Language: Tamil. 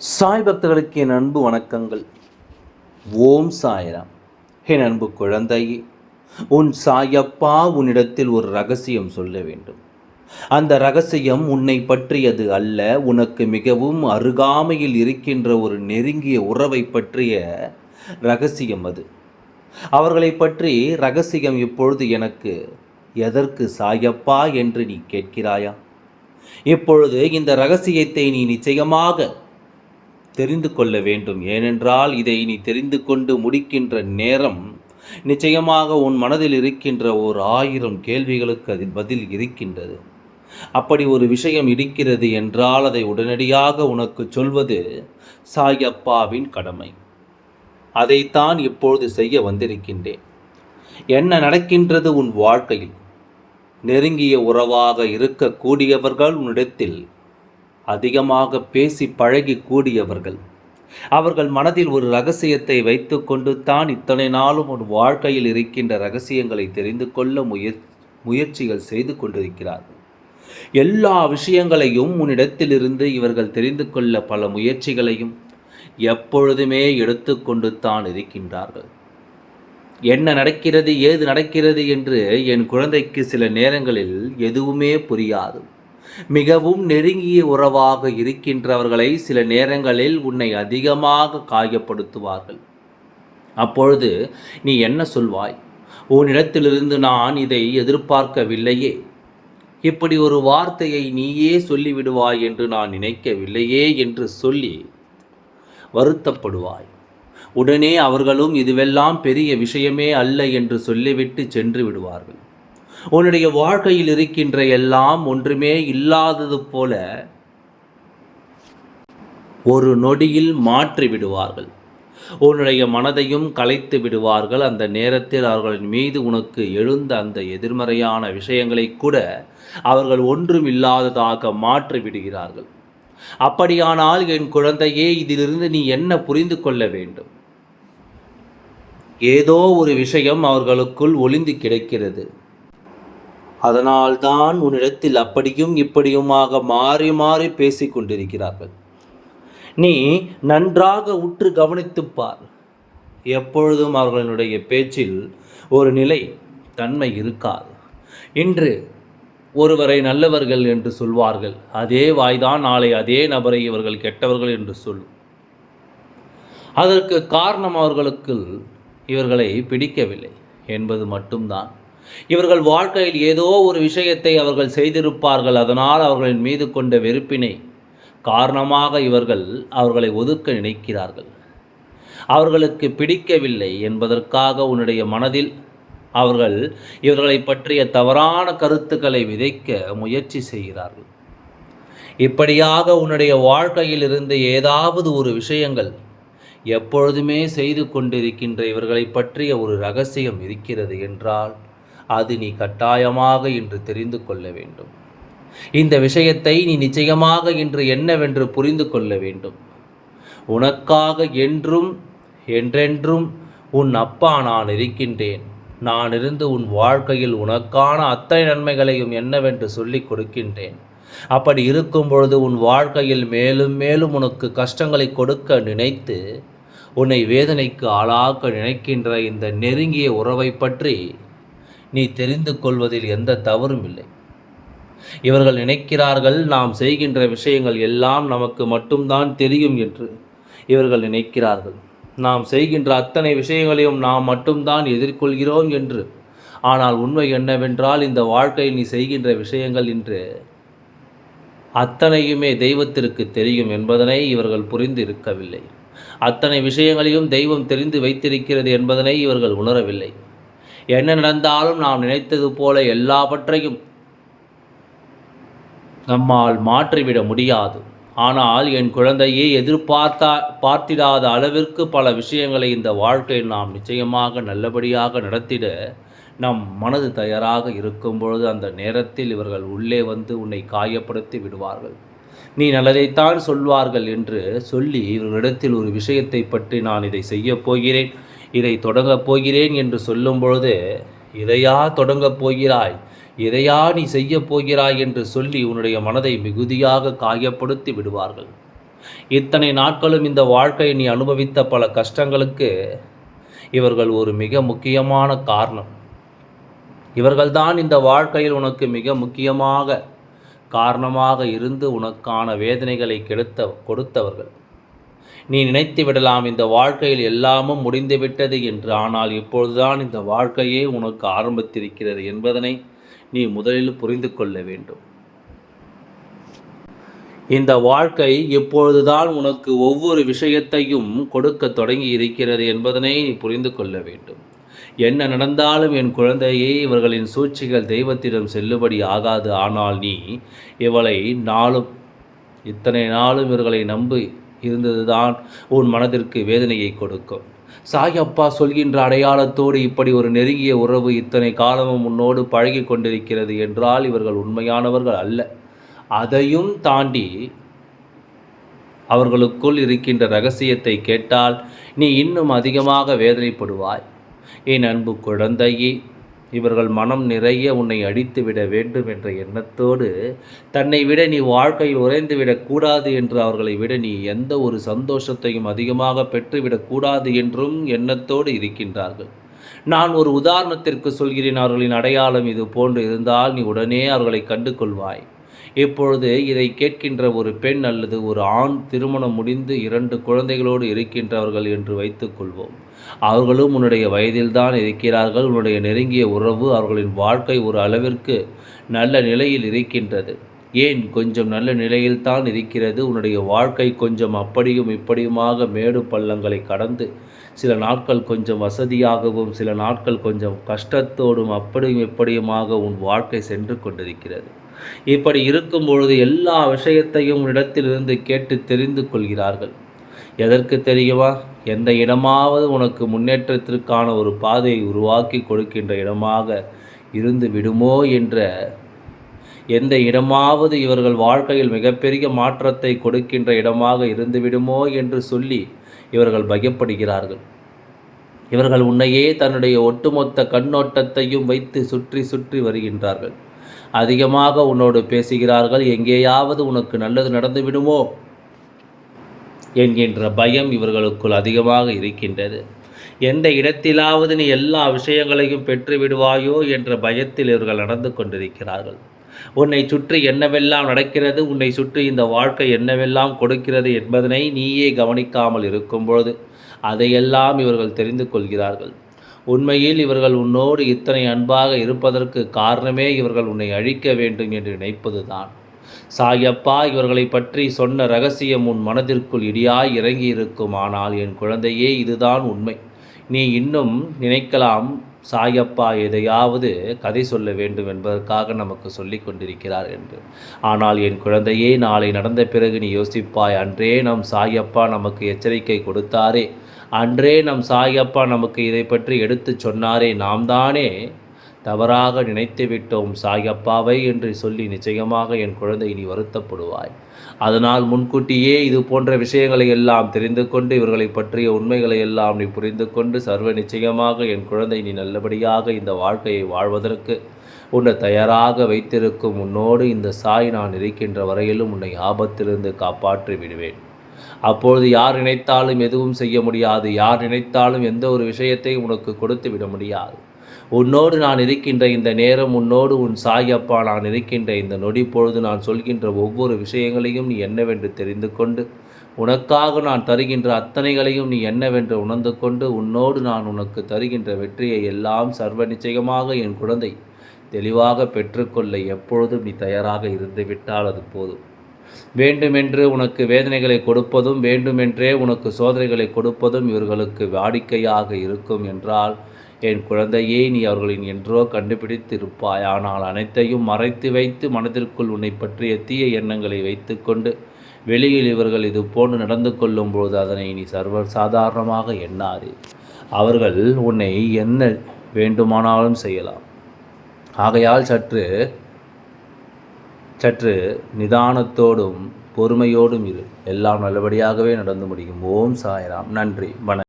சாய் பக்தர்களுக்கு என் அன்பு வணக்கங்கள். ஓம் சாய்ராம். என் அன்பு குழந்தையே உன் சாயப்பா உன்னிடத்தில் ஒரு ரகசியம் சொல்ல வேண்டும். அந்த ரகசியம் உன்னை பற்றியது அல்ல உனக்கு மிகவும் அருகாமையில் இருக்கின்ற ஒரு நெருங்கிய உறவை பற்றிய ரகசியம் அது. அவர்களை பற்றி ரகசியம் இப்பொழுது எனக்கு எதற்கு சாயப்பா என்று நீ கேட்கிறாயா? இப்பொழுது இந்த ரகசியத்தை நீ நிச்சயமாக தெரிந்து கொள்ள வேண்டும். ஏனென்றால் இதை நீ தெரிந்து கொண்டு முடிக்கின்ற நேரம் நிச்சயமாக உன் மனதில் இருக்கின்ற ஓர் ஆயிரம் கேள்விகளுக்கு அதில் பதில் இருக்கின்றது. அப்படி ஒரு விஷயம் இருக்கிறது என்றால் அதை உடனடியாக உனக்கு சொல்வது சாயப்பாவின் கடமை. அதைத்தான் இப்பொழுது செய்ய வந்திருக்கின்றேன். என்ன நடக்கின்றது உன் வாழ்க்கையில்? நெருங்கிய உறவாக இருக்கக்கூடியவர்கள் உன்னிடத்தில் அதிகமாக பேசி பழகி கூடியவர்கள் அவர்கள் மனதில் ஒரு ரகசியத்தை வைத்துக்கொண்டு தான் இத்தனை நாளும் ஒரு வாழ்க்கையில் இருக்கின்ற ரகசியங்களை தெரிந்து கொள்ள முயற் முயற்சிகள் செய்து கொண்டிருக்கிறார்கள் எல்லா விஷயங்களையும் உன்னிடத்திலிருந்து இவர்கள் தெரிந்து கொள்ள பல முயற்சிகளையும் எப்பொழுதுமே எடுத்துக்கொண்டு தான் இருக்கின்றார்கள். என்ன நடக்கிறது ஏது நடக்கிறது என்று என் குழந்தைக்கு சில நேரங்களில் எதுவுமே புரியாது. மிகவும் நெருங்கிய உறவாக இருக்கின்றவர்களை சில நேரங்களில் உன்னை அதிகமாக காயப்படுத்துவார்கள். அப்பொழுது நீ என்ன சொல்வாய்? உன்னிடத்திலிருந்து நான் இதை எதிர்பார்க்கவில்லையே. இப்படி ஒரு வார்த்தையை நீயே சொல்லிவிடுவாய் என்று நான் நினைக்கவில்லையே என்று சொல்லி வருத்தப்படுவாய். உடனே அவர்களும் இதுவெல்லாம் பெரிய விஷயமே அல்ல என்று சொல்லிவிட்டு சென்று விடுவார்கள். உன்னுடைய வாழ்க்கையில் இருக்கின்ற எல்லாம் ஒன்றுமே இல்லாதது போல ஒரு நொடியில் மாற்றி விடுவார்கள். உன்னுடைய மனதையும் கலைத்து விடுவார்கள். அந்த நேரத்தில் அவர்களின் மீது உனக்கு எழுந்த அந்த எதிர்மறையான விஷயங்களை கூட அவர்கள் ஒன்றும் இல்லாததாக மாற்றி விடுகிறார்கள். அப்படியானால் என் குழந்தையே இதிலிருந்து நீ என்ன புரிந்து கொள்ள வேண்டும்? ஏதோ ஒரு விஷயம் அவர்களுக்குள் ஒளிந்து கிடக்கிறது. அதனால்தான் உன்னிடத்தில் அப்படியும் இப்படியுமாக மாறி மாறி பேசிக் கொண்டிருக்கிறார்கள். நீ நன்றாக உற்று கவனித்துப் பார். எப்பொழுதும் அவர்களுடைய பேச்சில் ஒரு நிலை தன்மை இருக்காது. இன்று ஒருவரை நல்லவர்கள் என்று சொல்வார்கள். அதே வாய்தான் நாளை அதே நபரை இவர்கள் கெட்டவர்கள் என்று சொல்லும். அதற்கு காரணம் அவர்களுக்கு இவர்களை பிடிக்கவில்லை என்பது மட்டும்தான். இவர்கள் வாழ்க்கையில் ஏதோ ஒரு விஷயத்தை அவர்கள் செய்திருப்பார்கள் அதனால் அவர்களின் மீது கொண்ட வெறுப்பினை காரணமாக இவர்கள் அவர்களை ஒதுக்க நினைக்கிறார்கள். அவர்களுக்கு பிடிக்கவில்லை என்பதற்காக உன்னுடைய மனதில் அவர்கள் இவர்களை பற்றிய தவறான கருத்துக்களை விதைக்க முயற்சி செய்கிறார்கள். இப்படியாக உன்னுடைய வாழ்க்கையில் இருந்து ஏதாவது ஒரு விஷயங்கள் எப்பொழுதுமே செய்து கொண்டிருக்கின்ற இவர்களை பற்றிய ஒரு ரகசியம் இருக்கிறது என்றால் அது நீ கட்டாயமாக இன்று தெரிந்து கொள்ள வேண்டும். இந்த விஷயத்தை நீ நிச்சயமாக இன்று என்னவென்று புரிந்து கொள்ள வேண்டும். உனக்காக என்றும் என்றென்றும் உன் அப்பா நான் இருக்கின்றேன். நான் இருந்து உன் வாழ்க்கையில் உனக்கான அத்தனை நன்மைகளையும் என்னவென்று சொல்லிக் கொடுக்கின்றேன். அப்படி இருக்கும் பொழுது உன் வாழ்க்கையில் மேலும் மேலும் உனக்கு கஷ்டங்களை கொடுக்க நினைத்து உன்னை வேதனைக்கு ஆளாக்க நினைக்கின்ற இந்த நெருங்கிய உறவை பற்றி நீ தெரிந்து கொள்வதில் எந்த தவறும் இல்லை. இவர்கள் நினைக்கிறார்கள் நாம் செய்கின்ற விஷயங்கள் எல்லாம் நமக்கு மட்டும்தான் தெரியும் என்று இவர்கள் நினைக்கிறார்கள். நாம் செய்கின்ற அத்தனை விஷயங்களையும் நாம் மட்டும்தான் எதிர்கொள்கிறோம் என்று. ஆனால் உண்மை என்னவென்றால் இந்த வாழ்க்கையில் நீ செய்கின்ற விஷயங்கள் என்று அத்தனையுமே தெய்வத்திற்கு தெரியும் என்பதனை இவர்கள் புரிந்து இருக்கவில்லை. அத்தனை விஷயங்களையும் தெய்வம் தெரிந்து வைத்திருக்கிறது என்பதனை இவர்கள் உணரவில்லை. என்ன நடந்தாலும் நாம் நினைத்தது போல எல்லாவற்றையும் நம்மால் மாற்றிவிட முடியாது. ஆனால் என் குழந்தையை எதிர்பார்த்தா பார்த்திடாத அளவிற்கு பல விஷயங்களை இந்த வாழ்க்கையில் நாம் நிச்சயமாக நல்லபடியாக நடத்திட நம் மனது தயாராக இருக்கும் பொழுது அந்த நேரத்தில் இவர்கள் உள்ளே வந்து உன்னை காயப்படுத்தி விடுவார்கள். நீ நல்லதைத்தான் சொல்வார்கள் என்று சொல்லி இவர்களிடத்தில் ஒரு விஷயத்தை பற்றி நான் இதை செய்யப் போகிறேன். இதை தொடங்கப் போகிறேன் என்று சொல்லும் பொழுது இதையா தொடங்கப் போகிறாய்? இதையா நீ செய்யப் போகிறாய்? என்று சொல்லி உன்னுடைய மனதை மிகுதியாக காயப்படுத்தி விடுவார்கள். இத்தனை நாட்களும் இந்த வாழ்க்கையை நீ அனுபவித்த பல கஷ்டங்களுக்கு இவர்கள் ஒரு மிக முக்கியமான காரணம். இவர்கள்தான் இந்த வாழ்க்கையில் உனக்கு மிக முக்கியமாக காரணமாக இருந்து உனக்கான வேதனைகளை கெடுத்த கொடுத்தவர்கள். நீ நினைத்து விடலாம் இந்த வாழ்க்கையில் எல்லாமும் முடிந்துவிட்டது என்று. ஆனால் இப்பொழுதுதான் இந்த வாழ்க்கையே உனக்கு ஆரம்பித்திருக்கிறது என்பதனை நீ முதலில் புரிந்து கொள்ள வேண்டும். இந்த வாழ்க்கை இப்பொழுதுதான் உனக்கு ஒவ்வொரு விஷயத்தையும் கொடுக்க தொடங்கி இருக்கிறது என்பதனை நீ புரிந்து கொள்ள வேண்டும். என்ன நடந்தாலும் என் குழந்தையே இவர்களின் சூழ்ச்சிகள் தெய்வத்திடம் செல்லுபடி ஆகாது. ஆனால் நீ இவளை நாளும் இத்தனை நாளும் இவர்களை நம்பி இருந்ததுதான் உன் மனதிற்கு வேதனையை கொடுக்கும். சாயப்பா சொல்கின்ற அடையாளத்தோடு இப்படி ஒரு நெருங்கிய உறவு இத்தனை காலமும் உன்னோடு பழகி கொண்டிருக்கிறது என்றால் இவர்கள் உண்மையானவர்கள் அல்ல. அதையும் தாண்டி அவர்களுக்குள் இருக்கின்ற ரகசியத்தை கேட்டால் நீ இன்னும் அதிகமாக வேதனைப்படுவாய். என் அன்பு குழந்தையே இவர்கள் மனம் நிறைய உன்னை அடித்து விட வேண்டும் என்ற எண்ணத்தோடு தன்னை விட நீ வாழ்க்கையில் உறைந்து விடக்கூடாது என்று அவர்களை விட நீ எந்த ஒரு சந்தோஷத்தையும் அதிகமாக பெற்றுவிடக்கூடாது என்றும் எண்ணத்தோடு இருக்கின்றார்கள். நான் ஒரு உதாரணத்திற்கு சொல்கிறேன் அவர்களின் அடையாளம் இது போன்று இருந்தால் நீ உடனே அவர்களை கண்டு கொள்வாய் இப்பொழுது இதை கேட்கின்ற ஒரு பெண் அல்லது ஒரு ஆண் திருமணம் முடிந்து இரண்டு குழந்தைகளோடு இருக்கின்றவர்கள் என்று வைத்துக்கொள்வோம் அவர்களும் உன்னுடைய வயதில்தான் இருக்கிறார்கள். உன்னுடைய நெருங்கிய உறவு அவர்களின் வாழ்க்கை ஒரு அளவிற்கு நல்ல நிலையில் இருக்கின்றது. ஏன்? கொஞ்சம் நல்ல நிலையில்தான் இருக்கிறது. உன்னுடைய வாழ்க்கை கொஞ்சம் அப்படியும் இப்படியுமாக மேடு பள்ளங்களை கடந்து சில நாட்கள் கொஞ்சம் வசதியாகவும் சில நாட்கள் கொஞ்சம் கஷ்டத்தோடும் அப்படியும் இப்படியுமாக உன் வாழ்க்கை சென்று கொண்டிருக்கிறது. இப்படி இருக்கும் பொழுது எல்லா விஷயத்தையும் இடத்திலிருந்து கேட்டு தெரிந்து கொள்கிறார்கள். எதற்கு தெரியுமா? எந்த இடமாவது உனக்கு முன்னேற்றத்திற்கான ஒரு பாதையை உருவாக்கி கொடுக்கின்ற இடமாக இருந்து விடுமோ என்ற எந்த இடமாவது இவர்கள் வாழ்க்கையில் மிகப்பெரிய மாற்றத்தை கொடுக்கின்ற இடமாக இருந்து விடுமோ என்று சொல்லி இவர்கள் பயப்படுகிறார்கள். இவர்கள் உன்னையே தன்னுடைய ஒட்டுமொத்த கண்ணோட்டத்தையும் வைத்து சுற்றி சுற்றி வருகின்றார்கள். அதிகமாக உன்னோடு பேசுகிறார்கள். எங்கேயாவது உனக்கு நல்லது நடந்து விடுமோ? என்கின்ற பயம் இவர்களுக்குள் அதிகமாக இருக்கின்றது. எந்த இடத்திலாவது நீ எல்லா விஷயங்களையும் பெற்று விடுவாயோ என்ற பயத்தில் இவர்கள் நடந்து கொண்டிருக்கிறார்கள். உன்னை சுற்றி என்னவெல்லாம் நடக்கிறது உன்னை சுற்றி இந்த வாழ்க்கை என்னவெல்லாம் கொடுக்கிறது என்பதனை நீயே கவனிக்காமல் இருக்கும்பொழுது அதையெல்லாம் இவர்கள் தெரிந்து கொள்கிறார்கள். உண்மையில் இவர்கள் உன்னோடு இத்தனை அன்பாக இருப்பதற்கு காரணமே இவர்கள் உன்னை அழிக்க வேண்டும் என்று நினைப்பதுதான். சாயப்பா இவர்களை பற்றி சொன்ன ரகசியம் உன் மனதிற்குள் இடியாய் இறங்கி இருக்கும் ஆனால் என் குழந்தையே இதுதான் உண்மை. நீ இன்னும் நினைக்கலாம் சாயப்பா எதையாவது கதை சொல்ல வேண்டும் என்பதற்காக நமக்கு சொல்லி கொண்டிருக்கிறார் என்று. ஆனால் என் குழந்தையே நாளை நடந்த பிறகு நீ யோசிப்பாய் அன்றே நம் சாயப்பா நமக்கு எச்சரிக்கை கொடுத்தாரே. அன்றே நம் சாயப்பா நமக்கு இதை பற்றி எடுத்து சொன்னாரே நாம் தானே தவறாக நினைத்து விட்டோம் சாயப்பாவை என்று சொல்லி நிச்சயமாக என் குழந்தை நீ வருத்தப்படுவாய். அதனால் முன்கூட்டியே இது போன்ற விஷயங்களை எல்லாம் தெரிந்து கொண்டு இவர்களை பற்றிய உண்மைகளை எல்லாம் நீ புரிந்து கொண்டு சர்வ நிச்சயமாக என் குழந்தை நீ நல்லபடியாக இந்த வாழ்க்கையை வாழ்வதற்கு உன்னை தயாராக வைத்திருக்கும். உன்னோடு இந்த சாய் நான் இருக்கின்ற வரையிலும் உன்னை ஆபத்திலிருந்து காப்பாற்றி விடுவேன். அப்பொழுது யார் நினைத்தாலும் எதுவும் செய்ய முடியாது. யார் நினைத்தாலும் எந்த ஒரு விஷயத்தையும் உனக்கு கொடுத்து விட முடியாது. உன்னோடு நான் இருக்கின்ற இந்த நேரம் உன்னோடு உன் சாயப்பா நான் இருக்கின்ற இந்த நொடி பொழுது நான் சொல்கின்ற ஒவ்வொரு விஷயங்களையும் நீ என்னவென்று தெரிந்து கொண்டு உனக்காக நான் தருகின்ற அத்தனைகளையும் நீ என்னவென்று உணர்ந்து கொண்டு உன்னோடு நான் உனக்கு தருகின்ற வெற்றியை எல்லாம் சர்வ நிச்சயமாக என் குழந்தை தெளிவாக பெற்றுக்கொள்ள எப்பொழுதும் நீ தயாராக இருந்துவிட்டால் அது போதும். வேண்டுமென்று உனக்கு வேதனைகளை கொடுப்பதும் வேண்டுமென்றே உனக்கு சோதனைகளை கொடுப்பதும் இவர்களுக்கு வாடிக்கையாக இருக்கும் என்றால் என் குழந்தையே நீ அவர்களின் என்றோ கண்டுபிடித்திருப்பாய். ஆனால் அனைத்தையும் மறைத்து வைத்து மனதிற்குள் உன்னை பற்றிய தீய எண்ணங்களை வைத்துக்கொண்டு வெளியில் இவர்கள் இது போன்று நடந்து கொள்ளும்போது அதனை நீ சர்வ சாதாரணமாக எண்ணாது. அவர்கள் உன்னை என்ன வேண்டுமானாலும் செய்யலாம். ஆகையால் சற்று சற்று நிதானத்தோடும் பொறுமையோடும் இரு. எல்லாம் நல்லபடியாகவே நடந்து முடியும். ஓம் சாய்ராம். நன்றி. வணக்கம்.